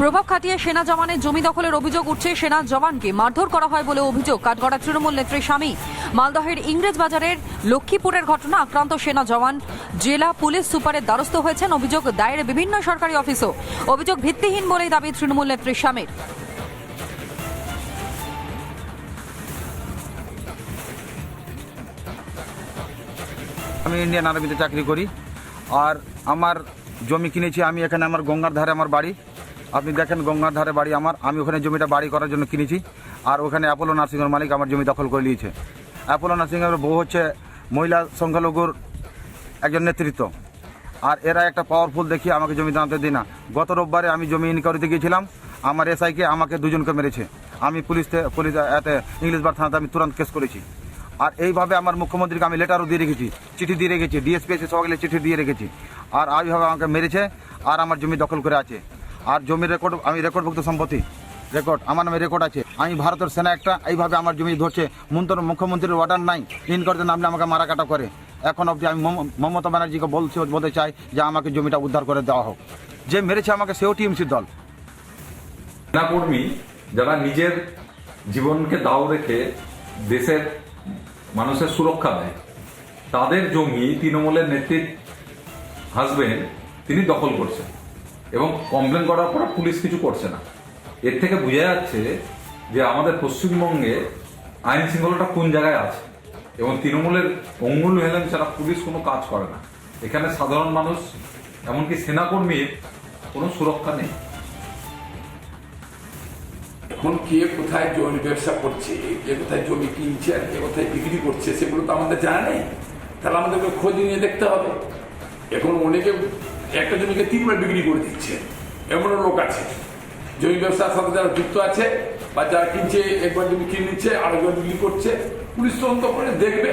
প্রভাব খাটিয়ে সেনা জওয়ানের জমি দখলের অভিযোগ উঠছে। সেনা জওয়ানকে মারধর করা হয় বলে অভিযোগ। কাঠগড়া তৃণমূল নেত্রী স্বামী মালদহের ইংরেজ বাজারের লক্ষ্মীপুরের ঘটনা আক্রান্ত সেনা জওয়ান জেলা পুলিশ সুপারের দ্বারস্থ হয়েছেন। অভিযোগ দায়ের বিভিন্ন সরকারি অফিসও। অভিযোগ ভিত্তিহীন বলেই দাবি তৃণমূল নেত্রী স্বামীর। আমি ইন্ডিয়ান আর্মিতে চাকরি করি। আর আমার জমি কিনেছি আমি, এখানে আমার গঙ্গার ধারে আমার বাড়ি। আপনি দেখেন গঙ্গার ধারে বাড়ি আমার। আমি ওখানে জমিটা বাড়ি করার জন্য কিনেছি। আর ওখানে অ্যাপোলো নার্সিংয়ের মালিক আমার জমি দখল করে নিয়েছে। অ্যাপোলো নার্সিংয়ের বউ হচ্ছে মহিলা সংখ্যালঘুর একজন নেতৃত্ব। আর এরা একটা পাওয়ারফুল দেখিয়ে আমাকে জমি দাঁড়াতে দিই না। গত রোববারে আমি জমি ইনকোয়ারিতে গিয়েছিলাম। আমার এসআইকে আমাকে দুজনকে মেরেছে। আমি পুলিশতে পুলিশ এতে ইংলিশ বার থানাতে আমি তুরন্ত কেস করেছি। আর এইভাবে আমার মুখ্যমন্ত্রীকে আমি লেটারও দিয়ে রেখেছি। চিঠি দিয়ে রেখেছি। ডিএসপি এসে সবাইকে চিঠি দিয়ে রেখেছি। আর এইভাবে আমাকে মেরেছে। আর আমার জমি দখল করে আছে। আর জমির রেকর্ড আমি রেকর্ডভুক্ত সম্পত্তি রেকর্ড আমার নামে রেকর্ড আছে। আমি ভারতের সেনা একটা, এইভাবে আমার জমি ধরছে। মন্তর মুখ্যমন্ত্রীর অর্ডার নাই ইন করতে নামলে আমাকে মারাকাটা করে। এখন অবধি আমি মম- মমতা ব্যানার্জিকে বলছি, বলতে চাই যে আমাকে জমিটা উদ্ধার করে দেওয়া হোক। যে মেরেছে আমাকে, সেও টিএমসির দল। সেনাকর্মী যারা নিজের জীবনকে দাও রেখে দেশের মানুষের সুরক্ষা দেয়, তাদের জমি তৃণমূলের নেতৃত্ব হাসবেন্ড তিনি দখল করছেন। এবং কমপ্লেন করার পর পুলিশ কিছু করছে না। এর থেকে বোঝা যাচ্ছে যে আমাদের পশ্চিমবঙ্গে আইন শৃঙ্খলাটা কোন জায়গায় আছে এবং তৃণমূলের অঙ্গুল হেলেন ছাড়া পুলিশ কোনো কাজ করে না। এখানে সাধারণ মানুষ, এমনকি সেনাকর্মীর কোনো সুরক্ষা নেই। এখন কে কোথায় জমি ব্যবসা করছে, কে কোথায় জমি কিনছে আর কে কোথায় বিক্রি করছে, সেগুলো তো আমাদের জানা নেই। তাহলে আমাদেরকে খোঁজ নিয়ে দেখতে হবে। এখন অনেকে একটা জমিকে তিনবার বিক্রি করে দিচ্ছে। এমনও লোক আছে। জমি ব্যবসার সাথে যারা যুক্ত আছে বা যারা কিনছে, একবার জমি কিনে নিচ্ছে, আরেকবার বিক্রি করছে, পুলিশ তদন্ত করে দেখবে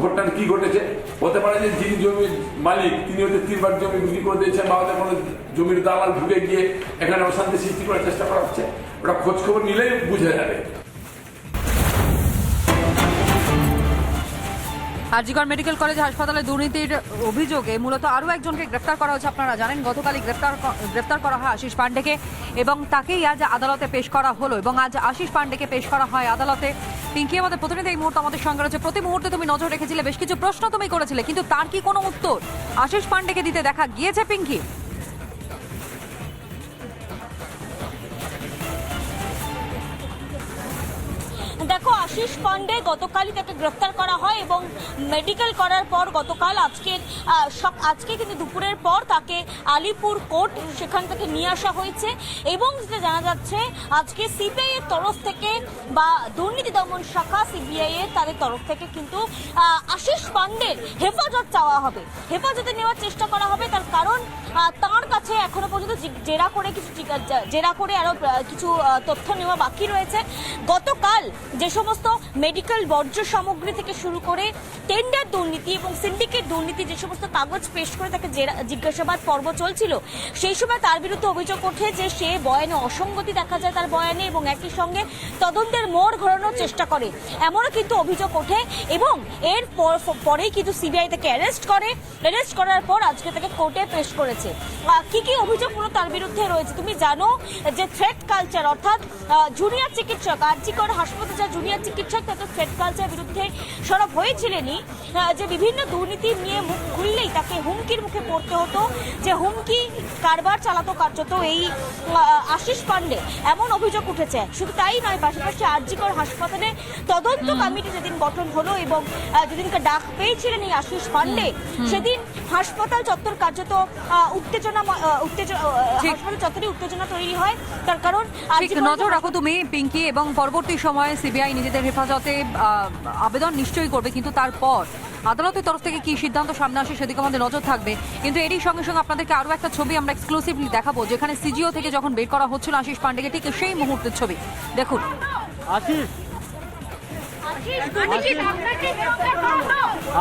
ঘটনাটা কি ঘটেছে। হতে পারে যে যিনি জমির মালিক, তিনি হয়তো তিনবার জমি বিক্রি করে দিয়েছেন বা হয়তো কোনো জমির দালাল ঢুকে গিয়ে এখানে অশান্তি সৃষ্টি করার চেষ্টা করা হচ্ছে। ওটা খোঁজ খবর নিলেই বুঝে যাবে। আরজিকর মেডিকেল কলেজ হাসপাতালে দুর্নীতির অভিযোগে মূলত আরও একজনকে গ্রেপ্তার করা হয়েছে, আপনারা জানেন, গতকালই গ্রেপ্তার গ্রেফতার করা হয় আশিস পাণ্ডেকে এবং তাকেই আজ আদালতে পেশ করা হলো এবং আজ আশিস পাণ্ডেকে পেশ করা হয় আদালতে। পিঙ্কি, আমাদের প্রতিনিধি এই মুহূর্তে আমাদের সঙ্গে রয়েছে। প্রতি মুহূর্তে তুমি নজর রেখেছিলে, বেশ কিছু প্রশ্ন তুমি করেছিলে, কিন্তু তার কি কোনো উত্তর? আশিস পাণ্ডেকে দিতে দেখা গিয়েছে পিঙ্কি? আশিস পান্ডে গতকালই তাকে গ্রেফতার করা হয় এবং মেডিকেল করার পর গতকাল আজকে আহ, আজকে কিন্তু দুপুরের পর তাকে আলিপুর কোর্ট সেখান থেকে নিয়ে আসা হয়েছে এবং যেটা জানা যাচ্ছে আজকে সিবিআই এর তরফ থেকে বা দুর্নীতি দমন শাখা সিবিআই এর তাদের তরফ থেকে কিন্তু আশিস পান্ডের হেফাজত চাওয়া হবে। হেফাজতে নেওয়ার চেষ্টা করা হবে তার কারণ এখনও পর্যন্ত জেরা করে কিছু জেরা করে আরও কিছু তথ্য নেওয়া বাকি রয়েছে। গতকাল যে সমস্ত মেডিকেল বর্জ্য সামগ্রী থেকে শুরু করে টেন্ডার দুর্নীতি এবং সিন্ডিকেট দুর্নীতি যে সমস্ত কাগজ পেশ করে তাকে জিজ্ঞাসাবাদ পর্ব চলছিল, সেই সময় তার বিরুদ্ধে অভিযোগ ওঠে যে সে বয়ানে অসঙ্গতি দেখা যায় তার বয়ানে এবং একই সঙ্গে তদন্তের মোড় ঘোরানোর চেষ্টা করে। এমনও কিন্তু অভিযোগ ওঠে এবং এর পরেই কিন্তু সিবিআই তাকে অ্যারেস্ট করে। অ্যারেস্ট করার পর আজকে তাকে কোর্টে পেশ করেছে। কি কি অভিযোগগুলো তার বিরুদ্ধে রয়েছে। তুমি জানো যে থ্রেড কালচার অর্থাৎ জুনিয়র চিকিৎসক আরজিকর হাসপাতালে যা জুনিয়র চিকিৎসক তাতে থ্রেড কালচার বিরুদ্ধে সরব হয়েছিলেনই। যে বিভিন্ন দুর্নীতি নিয়ে মুখ খুললেই তাকে হুমকির মুখে পড়তে হতো যে হুমকি কারবার চালাতো কার্যত এই আশিস পান্ডে। এমন অভিযোগ উঠেছে। শুধু তাই নয় পাশাপাশি আরজিকর হাসপাতালে তদন্ত কমিটি যেদিন গঠন হলো এবং যেদিনকে ডাক পেয়েছিলেন এই আশিস পান্ডে সেদিন হাসপাতাল চত্বর কার্যত উত্তেজনা উত্তেজনা। হাসপাতাল চত্বরে উত্তেজনা তৈরি হয়। তার কারণ নজর রাখো তুমি পিঙ্কি এবং পরবর্তী সময়ে সিবিআই নিজেদের হেফাজতে আবেদন নিশ্চয়ই করবে কিন্তু তারপর আদালতের তরফ থেকে কি সিদ্ধান্ত সামনে আসে সেদিকে আমাদের নজর থাকবে। কিন্তু এরই সঙ্গে সঙ্গে আপনাদেরকে আরও একটা ছবি আমরা এক্সক্লুসিভলি দেখাবো যেখানে সিজিও থেকে যখন বের করা হচ্ছিল আশিস পান্ডেকে ঠিক সেই মুহূর্তের ছবি। দেখুন। আশিস।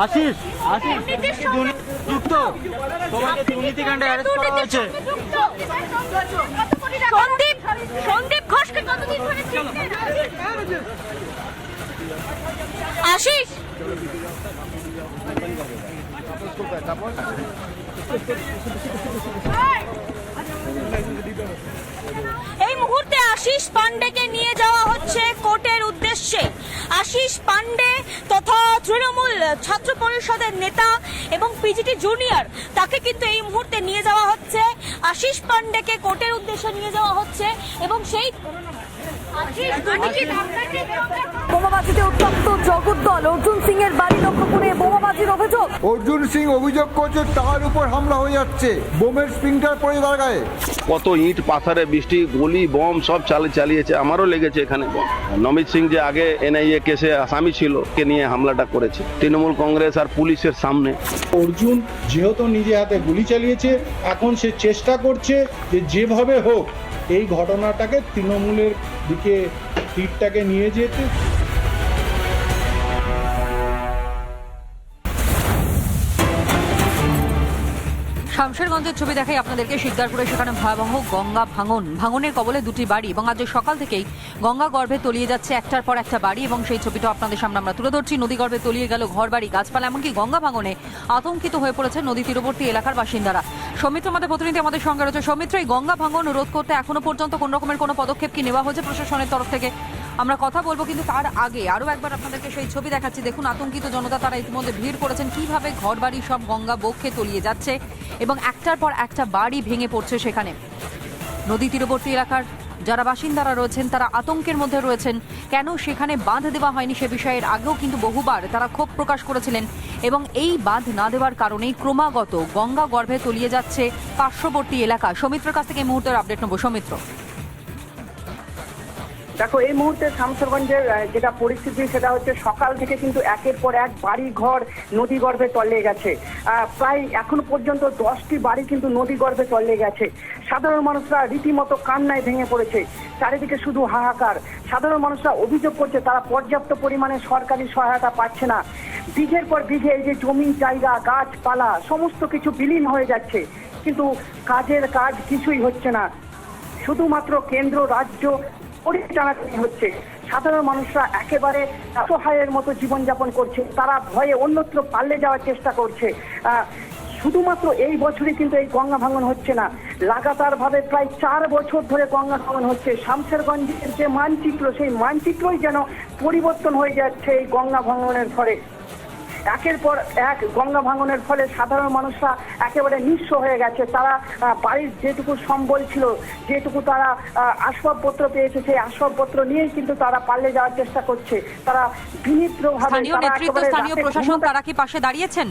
আশিস আশিস যুক্ত। তোমাকে দুর্নীতিকাণ্ডে অ্যারেস্ট করা হয়েছে। সন্দীপ সন্দীপ ঘোষকে কতদিন ধরে চিনতেন? আশিস। আশিস পান্ডে তথা তৃণমূল ছাত্র পরিষদের নেতা এবং পিজিটি জুনিয়র, তাকে কিন্তু এই মুহূর্তে নিয়ে যাওয়া হচ্ছে। আশিস পান্ডেকে কোর্টের উদ্দেশ্যে নিয়ে যাওয়া হচ্ছে এবং সেই বোমাবাজিতে উত্তপ্ত জগদ্দল অর্জুন সিং এর বাড়ি লক্ষ্য করে বোমাবাজির অভিযোগ। অর্জুন সিং অভিযোগ করছে তার উপর হামলা হয়ে যাচ্ছে। বোমের স্প্রিংটার পড়ে তার গায়ে। কত ইট পাথরে বৃষ্টি গুলি বম সব চালিয়ে চালিয়েছে। আমারও লেগেছে এখানে বম। নমিত সিং যে আগে এনআইএ কেসে আসামি ছিল কে নিয়ে হামলাটা করেছে। তৃণমূল কংগ্রেস আর পুলিশের সামনে। অর্জুন যেহেতু নিজে হাতে গুলি চালিয়েছে এখন সে চেষ্টা করছে যে যেভাবে হোক এই ঘটনাটাকে তৃণমূলের দিকে তীরটাকে নিয়ে যেতে শামশেরগঞ্জের ছবি দেখাই আপনাদেরকে শিকদারপুরে, সেখানে ভয়াবহ গঙ্গা ভাঙন। ভাঙনের কবলে দুটি বাড়ি এবং আজ সকাল থেকেই গঙ্গা গর্ভে তলিয়ে যাচ্ছে একটার পর একটা বাড়ি এবং সেই ছবিটা আপনাদের সামনে আমরা তুলে ধরছি। নদী গর্ভে তলিয়ে গেল ঘর বাড়ি গাছপালা এমনকি গঙ্গা ভাঙনে আতঙ্কিত হয়ে পড়েছে নদী তীরবর্তী এলাকার বাসিন্দারা। সৌমিত্র আমাদের প্রতিনিধি আমাদের সঙ্গে রয়েছে। সৌমিত্র, এই গঙ্গা ভাঙন রোধ করতে এখনও পর্যন্ত কোন রকমের কোনো পদক্ষেপ কি নেওয়া হয়েছে প্রশাসনের তরফ থেকে? আমরা কথা বলব কিন্তু তার আগে আরও একবার আপনাদেরকে সেই ছবি দেখাচ্ছি। দেখুন, আতঙ্কিত জনতা, তারা ইতিমধ্যে ভিড় করেছেন। কীভাবে ঘর বাড়ি সব গঙ্গা বক্ষে তলিয়ে যাচ্ছে এবং একটার পর একটা বাড়ি ভেঙে পড়ছে সেখানে। নদী তীরবর্তী এলাকার যারা বাসিন্দারা রয়েছেন, তারা আতঙ্কের মধ্যে রয়েছেন। কেন সেখানে বাঁধ দেওয়া হয়নি সে বিষয়ের আগেও কিন্তু বহুবার তারা ক্ষোভ প্রকাশ করেছিলেন এবং এই বাঁধ না দেওয়ার কারণেই ক্রমাগত গঙ্গা গর্ভে তলিয়ে যাচ্ছে পার্শ্ববর্তী এলাকা। সৌমিত্রের কাছ থেকে এই মুহূর্তের আপডেট নেব। সৌমিত্র। দেখো, এই মুহূর্তে শামসরগঞ্জের যেটা পরিস্থিতি, সেটা হচ্ছে সকাল থেকে কিন্তু একের পর এক বাড়ি ঘর নদী গর্ভে তলিয়ে গেছে। প্রায় এখন পর্যন্ত দশটি বাড়ি কিন্তু নদী গর্ভে তলিয়ে গেছে। সাধারণ মানুষরা রীতিমতো কান্নায় ভেঙে পড়েছে। চারিদিকে শুধু হাহাকার। সাধারণ মানুষরা অভিযোগ করছে, তারা পর্যাপ্ত পরিমাণে সরকারি সহায়তা পাচ্ছে না। বিঘের পর বিঘে এই যে জমি, জায়গা, গাছপালা, সমস্ত কিছু বিলীন হয়ে যাচ্ছে। কিন্তু কাজের কাজ কিছুই হচ্ছে না। শুধুমাত্র কেন্দ্র, রাজ্য পরিচালনা হচ্ছে। সাধারণ মানুষরা একেবারে অসহায়ের মতো জীবনযাপন করছে। তারা ভয়ে অন্যত্র পাল্লে যাওয়ার চেষ্টা করছে। শুধুমাত্র এই বছরই কিন্তু এই গঙ্গা ভাঙন হচ্ছে না। লাগাতার ভাবে প্রায় চার বছর ধরে গঙ্গা ভাঙন হচ্ছে। শামসেরগঞ্জের যে মানচিত্র, সেই মানচিত্রই যেন পরিবর্তন হয়ে যাচ্ছে এই গঙ্গা ভাঙনের ফলে। একের পর এক গঙ্গা ভাঙনের ফলে সাধারণ মানুষরা একেবারে নিঃস্ব হয়ে গেছে। তারা বাড়ির যেটুকু সম্বল ছিল যেটুকু তারা আহ, আসবাবপত্র পেয়েছে সেই আসবাবপত্র নিয়েই কিন্তু তারা পাল্লে যাওয়ার চেষ্টা করছে। তারা বিনিত্রভাবে স্থানীয় নেতৃত্ব স্থানীয় প্রশাসন তারা কি পাশে দাঁড়িয়েছেন?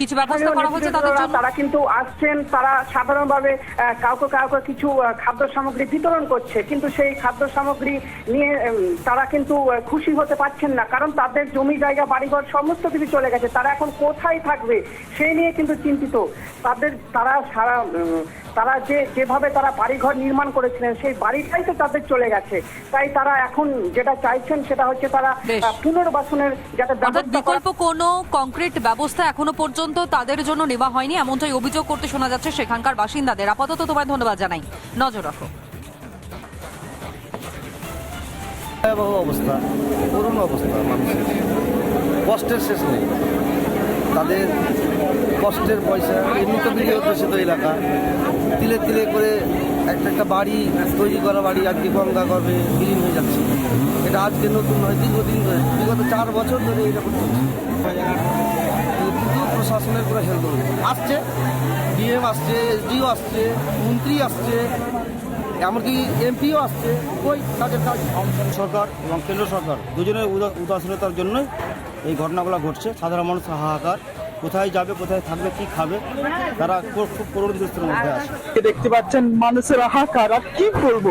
কিছু ব্যবস্থা করা হয়েছে তাদের জন্য? তারা কিন্তু আসছেন তারা সাধারণভাবে কাউকে কাউকে কিছু খাদ্য সামগ্রী বিতরণ করছে কিন্তু সেই খাদ্য সামগ্রী নিয়ে তারা কিন্তু খুশি হতে পারছেন না কারণ তাদের জমি জায়গা বাড়িঘর সমস্ত কিছু চলে গেছে। তারা এখন কোথায় থাকবে সেই নিয়ে কিন্তু চিন্তিত। তাদের তারা সারা তারা যে যেভাবে তারা বাড়িঘর নির্মাণ করেছিলেন সেই বাড়িটাই তো তাদের চলে গেছে। তাই তারা এখন যেটা চাইছেন সেটা হচ্ছে তারা পুনর্বাসনের যাতে বিকল্প কোনো কংক্রিট ব্যবস্থা এখনও পর্যন্ত তাদের জন্য নেওয়া হয়নি, এমনটাই অভিযোগ করতে শোনা যাচ্ছে সেখানকার বাসিন্দাদের। আপাতত তোমায় ধন্যবাদ জানাই। নজর রাখো। ভয়াবহ অবস্থা, করুণ অবস্থা মানুষের। কষ্টের শেষ নেই। তাদের কষ্টের পয়সা এমনি তো এলাকা। তিলে তিলে করে একটা একটা বাড়ি, তৈরি করা বাড়ি আজকে গঙ্গা গর্ভে বিলীন হয়ে যাচ্ছে। এটা আজকে নতুন নয়, দীর্ঘদিন ধরে, বিগত চার বছর ধরে এরকম চলছে। প্রশাসনের কোনো হেল্প করবে। আসছে ডিএম আসছে এসডিও আসছে মন্ত্রী আসছে এমনকি এমপিও আসছে ওই কাজের কাজ। সরকার এবং কেন্দ্র সরকার দুজনের উদা- উদাসীনতার জন্যই এই ঘটনাগুলো ঘটছে। সাধারণ মানুষ হাহাকার। কোথায় যাবে কোথায় থাকবে কি খাবে তারা খুব করুণ দুস্থের মধ্যে আছে। দেখতে পাচ্ছেন মানুষের হাহাকার আর কি করব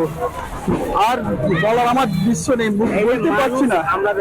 আর বলার আমার দৃশ্য নেই বলতে পারছি না। আমরা